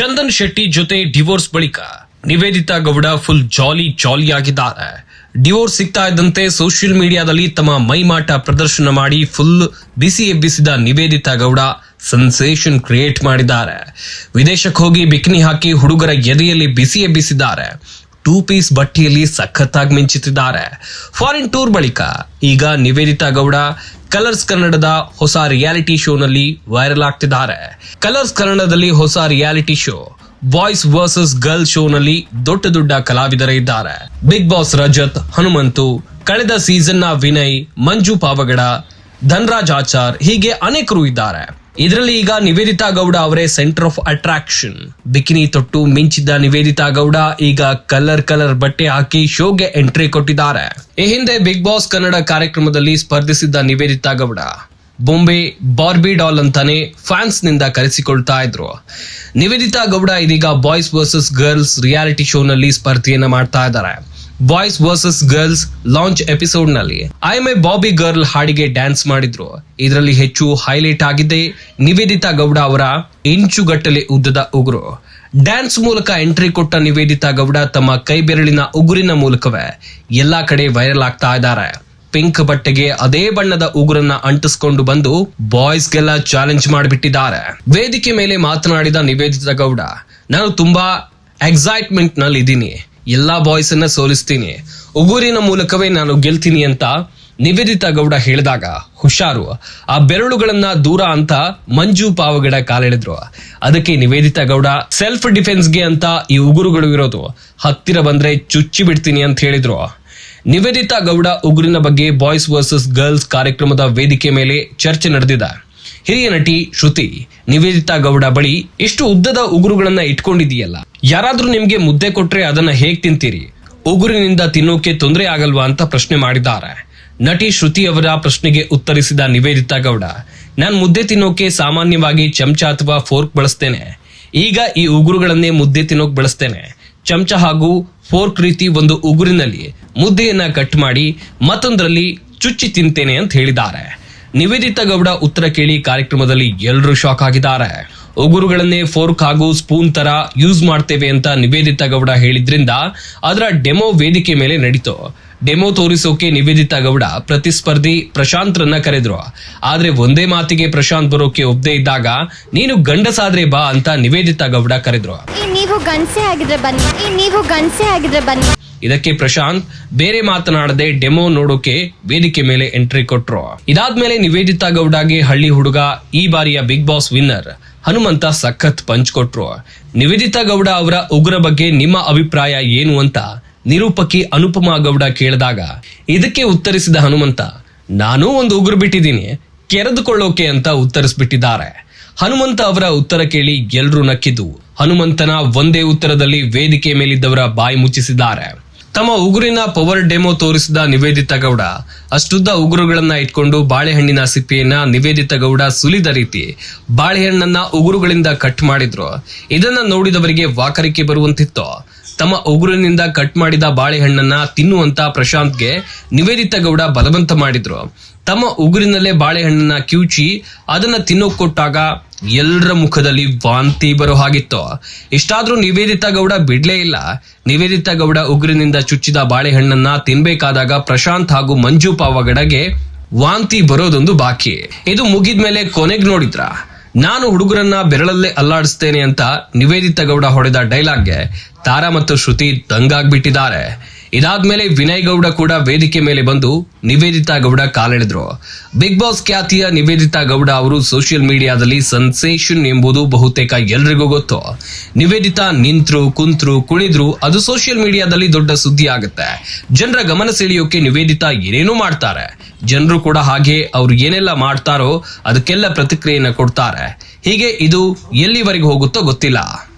ಚಂದನ್ ಶೆಟ್ಟಿ ಜೊತೆ ಡಿವೋರ್ಸ್ ಬಳಿಕ Nivedita Gowda full jolly jolly ಆಗಿದ್ದಾರೆ ಡಿವೋರ್ಸ್ ಸಿಗ್ತಾ ಇದ್ದಂತೆ ಸೋಷಿಯಲ್ ಮೀಡಿಯಾದಲ್ಲಿ ತಮ್ಮ ಮೈಮಾಟ ಪ್ರದರ್ಶನ ಮಾಡಿ ಫುಲ್ ಬಿಸಿ ಎಬ್ಬಿಸಿದ ನಿವೇದಿತಾ ಗೌಡ ಸೆನ್ಸೇಷನ್ ಕ್ರಿಯೇಟ್ ಮಾಡಿದ್ದಾರೆ. ವಿದೇಶಕ್ಕೆ ಹೋಗಿ ಬಿಕಿನಿ ಹಾಕಿ ಹುಡುಗರ ಎದೆಯಲ್ಲಿ ಬಿಸಿ ಎಬ್ಬಿಸಿದ್ದಾರೆ. ಟೂ ಪೀಸ್ ಬಟ್ಟೆಯಲ್ಲಿ ಸಖತ್ತಾಗಿ ಮಿಂಚುತ್ತಿದ್ದಾರೆ. ಫಾರಿನ್ ಟೂರ್ ಬಳಿಕ ಈಗ ನಿವೇದಿತಾ ಗೌಡ ಕಲರ್ಸ್ ಕನ್ನಡದ ಹೊಸ ರಿಯಾಲಿಟಿ ಶೋನಲ್ಲಿ ವೈರಲ್ ಆಗ್ತಿದ್ದಾರೆ. ಕಲರ್ಸ್ ಕನ್ನಡದಲ್ಲಿ ಹೊಸ reality show boys versus girl ಶೋನಲ್ಲಿ ದೊಡ್ಡ ದೊಡ್ಡ ಕಲಾವಿದರೇ ಇದ್ದಾರೆ. ಬಿಗ್ ಬಾಸ್ ರಜತ್, ಹನುಮಂತು, ಕಳೆದ ಸೀಸನ್ನ ವಿನಯ್, ಮಂಜು ಪಾವಗಡ, ಧನ್ರಾಜ್ ಆಚಾರ್ ಹೀಗೆ ಅನೇಕರು ಇದ್ದಾರೆ. ಇದರಲ್ಲಿ ಈಗ ನಿವೇದಿತಾ ಗೌಡ ಅವರೇ ಸೆಂಟರ್ ಆಫ್ ಅಟ್ರಾಕ್ಷನ್ ಬಿಕಿನಿ ತೊಟ್ಟು ಮಿಂಚಿದ್ದ ನಿವೇದಿತಾ ಗೌಡ ಈಗ ಕಲರ್ ಕಲರ್ ಬಟ್ಟೆ ಹಾಕಿ ಶೋಗೆ ಎಂಟ್ರಿ ಕೊಟ್ಟಿದ್ದಾರೆ. ಈ ಹಿಂದೆ ಬಿಗ್ ಬಾಸ್ ಕನ್ನಡ ಕಾರ್ಯಕ್ರಮದಲ್ಲಿ ಸ್ಪರ್ಧಿಸಿದ್ದ ನಿವೇದಿತಾ ಗೌಡ. ಬೊಂಬೆ ಬಾರ್ಬಿ ಡಾಲ್ ಅಂತಾನೆ ಫ್ಯಾನ್ಸ್ನಿಂದ ಕರೆಸಿಕೊಳ್ತಾ ಇದ್ರು. ನಿವೇದಿತಾ ಗೌಡ ಇದೀಗ ಬಾಯ್ಸ್ ವರ್ಸಸ್ ಗರ್ಲ್ಸ್ ರಿಯಾಲಿಟಿ ಶೋನಲ್ಲಿ ಸ್ಪರ್ಧೆಯನ್ನ ಮಾಡ್ತಾ ಇದ್ದಾರೆ. ಬಾಯ್ಸ್ ವರ್ಸಸ್ ಗರ್ಲ್ಸ್ ಲಾಂಚ್ ಎಪಿಸೋಡ್ನಲ್ಲಿ ಐ ಎ ಬಾಬಿ ಗರ್ಲ್ ಹಾಡಿಗೆ ಡ್ಯಾನ್ಸ್ ಮಾಡಿದ್ರು. ಇದರಲ್ಲಿ ಹೆಚ್ಚು ಹೈಲೈಟ್ ಆಗಿದೆ ನಿವೇದಿತಾ ಗೌಡ ಅವರ ಇಂಚುಗಟ್ಟಲೆ ಉದ್ದದ ಉಗುರು ಡ್ಯಾನ್ಸ್ ಮೂಲಕ ಎಂಟ್ರಿ ಕೊಟ್ಟ ನಿವೇದಿತಾ ಗೌಡ ತಮ್ಮ ಕೈ ಬೆರಳಿನ ಉಗುರಿನ ಮೂಲಕವೇ ಎಲ್ಲಾ ಕಡೆ ವೈರಲ್ ಆಗ್ತಾ ಇದ್ದಾರೆ. ಪಿಂಕ್ ಬಟ್ಟೆಗೆ ಅದೇ ಬಣ್ಣದ ಉಗುರನ್ನ ಅಂಟಿಸ್ಕೊಂಡು ಬಂದು ಬಾಯ್ಸ್ಗೆಲ್ಲ ಚಾಲೆಂಜ್ ಮಾಡಿಬಿಟ್ಟಿದ್ದಾರೆ. ವೇದಿಕೆ ಮೇಲೆ ಮಾತನಾಡಿದ ನಿವೇದಿತಾ ಗೌಡ, ನಾನು ತುಂಬಾ ಎಕ್ಸೈಟ್ಮೆಂಟ್ನಲ್ಲಿ ಇದ್ದೀನಿ ಎಲ್ಲಾ ಬಾಯ್ಸ್ ಅನ್ನ ಸೋಲಿಸ್ತೀನಿ. ಉಗುರಿನ ಮೂಲಕವೇ ನಾನು ಗೆಲ್ತೀನಿ ಅಂತ ನಿವೇದಿತಾ ಗೌಡ ಹೇಳಿದಾಗ ಹುಷಾರು. ಆ ಬೆರಳುಗಳನ್ನ ದೂರ ಅಂತ ಮಂಜು ಪಾವಗಡ ಕಾಲೆಳೆದ್ರು. ಅದಕ್ಕೆ ನಿವೇದಿತಾ ಗೌಡ ಸೆಲ್ಫ್ ಡಿಫೆನ್ಸ್ಗೆ ಅಂತ ಈ ಉಗುರುಗಳು ಇರೋದು. ಹತ್ತಿರ ಬಂದ್ರೆ ಚುಚ್ಚಿ ಬಿಡ್ತೀನಿ ಅಂತ ಹೇಳಿದ್ರು. ನಿವೇದಿತಾ ಗೌಡ ಉಗುರಿನ ಬಗ್ಗೆ ಬಾಯ್ಸ್ ವರ್ಸಸ್ ಗರ್ಲ್ಸ್ ಕಾರ್ಯಕ್ರಮದ ವೇದಿಕೆ ಮೇಲೆ ಚರ್ಚೆ ನಡೆದಿದೆ. ಹಿರಿಯ ನಟಿ ಶ್ರುತಿ ನಿವೇದಿತಾ ಗೌಡ ಬಳಿ ಇಷ್ಟು ಉದ್ದದ ಉಗುರುಗಳನ್ನ ಇಟ್ಕೊಂಡಿದೀಯಲ್ಲ ಯಾರಾದ್ರೂ ನಿಮ್ಗೆ ಮುದ್ದೆ ಕೊಟ್ರೆ ಅದನ್ನ ಹೇಗ್ ತಿಂತೀರಿ? ಉಗುರಿನಿಂದ ತಿನ್ನೋಕೆ ತೊಂದರೆ ಆಗಲ್ವಾ ಅಂತ ಪ್ರಶ್ನೆ ಮಾಡಿದ್ದಾರೆ. ನಟಿ ಶ್ರುತಿ ಅವರ ಪ್ರಶ್ನೆಗೆ ಉತ್ತರಿಸಿದ ನಿವೇದಿತಾ ಗೌಡ, ನಾನು ಮುದ್ದೆ ತಿನ್ನೋಕೆ ಸಾಮಾನ್ಯವಾಗಿ ಚಮಚ ಅಥವಾ ಫೋರ್ಕ್ ಬಳಸ್ತೇನೆ. ಈಗ ಈ ಉಗುರುಗಳನ್ನೇ ಮುದ್ದೆ ತಿನ್ನೋಕ್ ಬಳಸ್ತೇನೆ. ಚಮಚ ಹಾಗೂ ಫೋರ್ಕ್ ರೀತಿ ಒಂದು ಉಗುರಿನಲ್ಲಿ ಮುದ್ದೆಯನ್ನ ಕಟ್ ಮಾಡಿ ಮತ್ತೊಂದರಲ್ಲಿ ಚುಚ್ಚಿ ತಿಂತೇನೆ ಅಂತ ಹೇಳಿದ್ದಾರೆ. ನಿವೇದಿತಾ ಗೌಡ ಉತ್ತರ ಕೇಳಿ ಕಾರ್ಯಕ್ರಮದಲ್ಲಿ ಎಲ್ಲರೂ ಶಾಕ್ ಆಗಿದ್ದಾರೆ. ಉಗುರುಗಳನ್ನೇ ಫೋರ್ಕ್ ಹಾಗೂ ಸ್ಪೂನ್ ತರ ಯೂಸ್ ಮಾಡ್ತೇವೆ ಅಂತ ನಿವೇದಿತಾ ಗೌಡ ಹೇಳಿದ್ರಿಂದ ಅದರ ಡೆಮೋ ವೇದಿಕೆ ಮೇಲೆ ನಡೀತು. ಡೆಮೋ ತೋರಿಸೋಕೆ ನಿವೇದಿತಾ ಗೌಡ ಪ್ರತಿಸ್ಪರ್ಧಿ ಪ್ರಶಾಂತ್ರನ್ನ ಕರೆದ್ರು. ಆದ್ರೆ ಒಂದೇ ಮಾತಿಗೆ ಪ್ರಶಾಂತ್ ಬರೋಕೆ ಒಬ್ಬದೇ ಇದ್ದಾಗ, ನೀನು ಗಂಡಸಾದ್ರೆ ಬಾ ಅಂತ ನಿವೇದಿತಾ ಗೌಡ ಕರೆದ್ರು. ನೀವು ಗಂಡಸೆ ಆಗಿದ್ರೆ ಬನ್ನಿ. ನೀವು ಗಂಡಸೆ ಆಗಿದ್ರೆ ಬನ್ನಿ. ಇದಕ್ಕೆ ಪ್ರಶಾಂತ್ ಬೇರೆ ಮಾತನಾಡದೆ ಡೆಮೋ ನೋಡೋಕೆ ವೇದಿಕೆ ಮೇಲೆ ಎಂಟ್ರಿ ಕೊಟ್ರು. ಇದಾದ್ಮೇಲೆ ನಿವೇದಿತಾ ಗೌಡಗೆ ಹಳ್ಳಿ ಹುಡುಗ, ಈ ಬಾರಿಯ ಬಿಗ್ ಬಾಸ್ ವಿನ್ನರ್ ಹನುಮಂತ ಸಖತ್ ಪಂಚ್ ಕೊಟ್ರು. ನಿವೇದಿತಾ ಗೌಡ ಅವರ ಉಗ್ರ ಬಗ್ಗೆ ನಿಮ್ಮ ಅಭಿಪ್ರಾಯ ಏನು ಅಂತ ನಿರೂಪಕಿ ಅನುಪಮಾ ಗೌಡ ಕೇಳಿದಾಗ, ಇದಕ್ಕೆ ಉತ್ತರಿಸಿದ ಹನುಮಂತ, ನಾನೂ ಒಂದು ಉಗುರು ಬಿಟ್ಟಿದ್ದೀನಿ, ಕೆರೆದುಕೊಳ್ಳೋಕೆ ಅಂತ ಉತ್ತರಿಸ್ಬಿಟ್ಟಿದ್ದಾರೆ ಹನುಮಂತ ಅವರ ಉತ್ತರ ಕೇಳಿ ಎಲ್ರೂ ನಕ್ಕಿದ್ದು. ಹನುಮಂತನ ಒಂದೇ ಉತ್ತರದಲ್ಲಿ ವೇದಿಕೆ ಮೇಲಿದ್ದವರ ಬಾಯಿ ಮುಚ್ಚಿಸಿದ್ದಾರೆ. ತಮ್ಮ ಉಗುರಿನ ಪವರ್ ಡೆಮೋ ತೋರಿಸಿದ ನಿವೇದಿತ ಗೌಡ. ಅಷ್ಟುದ್ದ ಉಗುರುಗಳನ್ನ ಇಟ್ಕೊಂಡು ಬಾಳೆಹಣ್ಣಿನ ಸಿಪ್ಪೆಯನ್ನ ನಿವೇದಿತ ಗೌಡ ಸುಲಿದ ರೀತಿ ಬಾಳೆಹಣ್ಣನ್ನ ಉಗುರುಗಳಿಂದ ಕಟ್ ಮಾಡಿದ್ರು. ಇದನ್ನ ನೋಡಿದವರಿಗೆ ವಾಕರಿಕೆ ಬರುವಂತಿತ್ತು. ತಮ್ಮ ಉಗುರಿನಿಂದ ಕಟ್ ಮಾಡಿದ ಬಾಳೆಹಣ್ಣನ್ನ ತಿನ್ನುವಂತ ಪ್ರಶಾಂತ್ಗೆ ನಿವೇದಿತ ಗೌಡ ಬಲವಂತ ಮಾಡಿದ್ರು. ತಮ್ಮ ಉಗುರಿನಲ್ಲೇ ಬಾಳೆಹಣ್ಣನ್ನ ಕಿವುಚಿ ಅದನ್ನ ತಿನ್ನೋಕ್ ಕೊಟ್ಟಾಗ ಎಲ್ಲರ ಮುಖದಲ್ಲಿ ವಾಂತಿ ಬರೋ ಹಾಗಿತ್ತು. ಇಷ್ಟಾದ್ರೂ ನಿವೇದಿತಾ ಗೌಡ ಬಿಡ್ಲೇ ಇಲ್ಲ. ನಿವೇದಿತಾ ಗೌಡ ಉಗುರಿನಿಂದ ಚುಚ್ಚಿದ ಬಾಳೆಹಣ್ಣನ್ನ ತಿನ್ಬೇಕಾದಾಗ ಪ್ರಶಾಂತ್ ಹಾಗೂ ಮಂಜು ಪಾವಗಡಗೆ ವಾಂತಿ ಬರೋದೊಂದು ಬಾಕಿ. ಇದು ಮುಗಿದ್ಮೇಲೆ ಕೊನೆಗ್ ನೋಡಿದ್ರ? ನಾನು ಹುಡುಗರನ್ನ ಬೆರಳಲ್ಲೇ ಅಲ್ಲಾಡಿಸ್ತೇನೆ ಅಂತ ನಿವೇದಿತಾ ಗೌಡ ಹೊಡೆದ ಡೈಲಾಗ್ಗೆ ತಾರಾ ಮತ್ತು ಶ್ರುತಿ ದಂಗಾಗ್ಬಿಟ್ಟಿದ್ದಾರೆ. ಇದಾದ್ಮೇಲೆ ವಿನಯ್ ಗೌಡ ಕೂಡ ವೇದಿಕೆ ಮೇಲೆ ಬಂದು ನಿವೇದಿತಾ ಗೌಡ ಕಾಲೆಳೆದ್ರು. ಬಿಗ್ ಬಾಸ್ ಖ್ಯಾತಿಯ ನಿವೇದಿತಾ ಗೌಡ ಅವರು ಸೋಷಿಯಲ್ ಮೀಡಿಯಾದಲ್ಲಿ ಸನ್ಸೇಷನ್ ಎಂಬುದು ಬಹುತೇಕ ಎಲ್ರಿಗೂ ಗೊತ್ತು. ನಿವೇದಿತಾ ನಿಂತ್ರು, ಕುಂತ್ರು, ಕುಣಿದ್ರು, ಅದು ಸೋಷಿಯಲ್ ಮೀಡಿಯಾದಲ್ಲಿ ದೊಡ್ಡ ಸುದ್ದಿ ಆಗುತ್ತೆ. ಜನರ ಗಮನ ಸೆಳೆಯೋಕೆ ನಿವೇದಿತಾ ಏನೇನು ಮಾಡ್ತಾರೆ. ಜನರು ಕೂಡ ಹಾಗೆ ಅವ್ರು ಏನೆಲ್ಲ ಮಾಡ್ತಾರೋ ಅದಕ್ಕೆಲ್ಲ ಪ್ರತಿಕ್ರಿಯೆಯನ್ನು ಕೊಡ್ತಾರೆ. ಹೀಗೆ ಇದು ಎಲ್ಲಿವರೆಗೂ ಹೋಗುತ್ತೋ ಗೊತ್ತಿಲ್ಲ.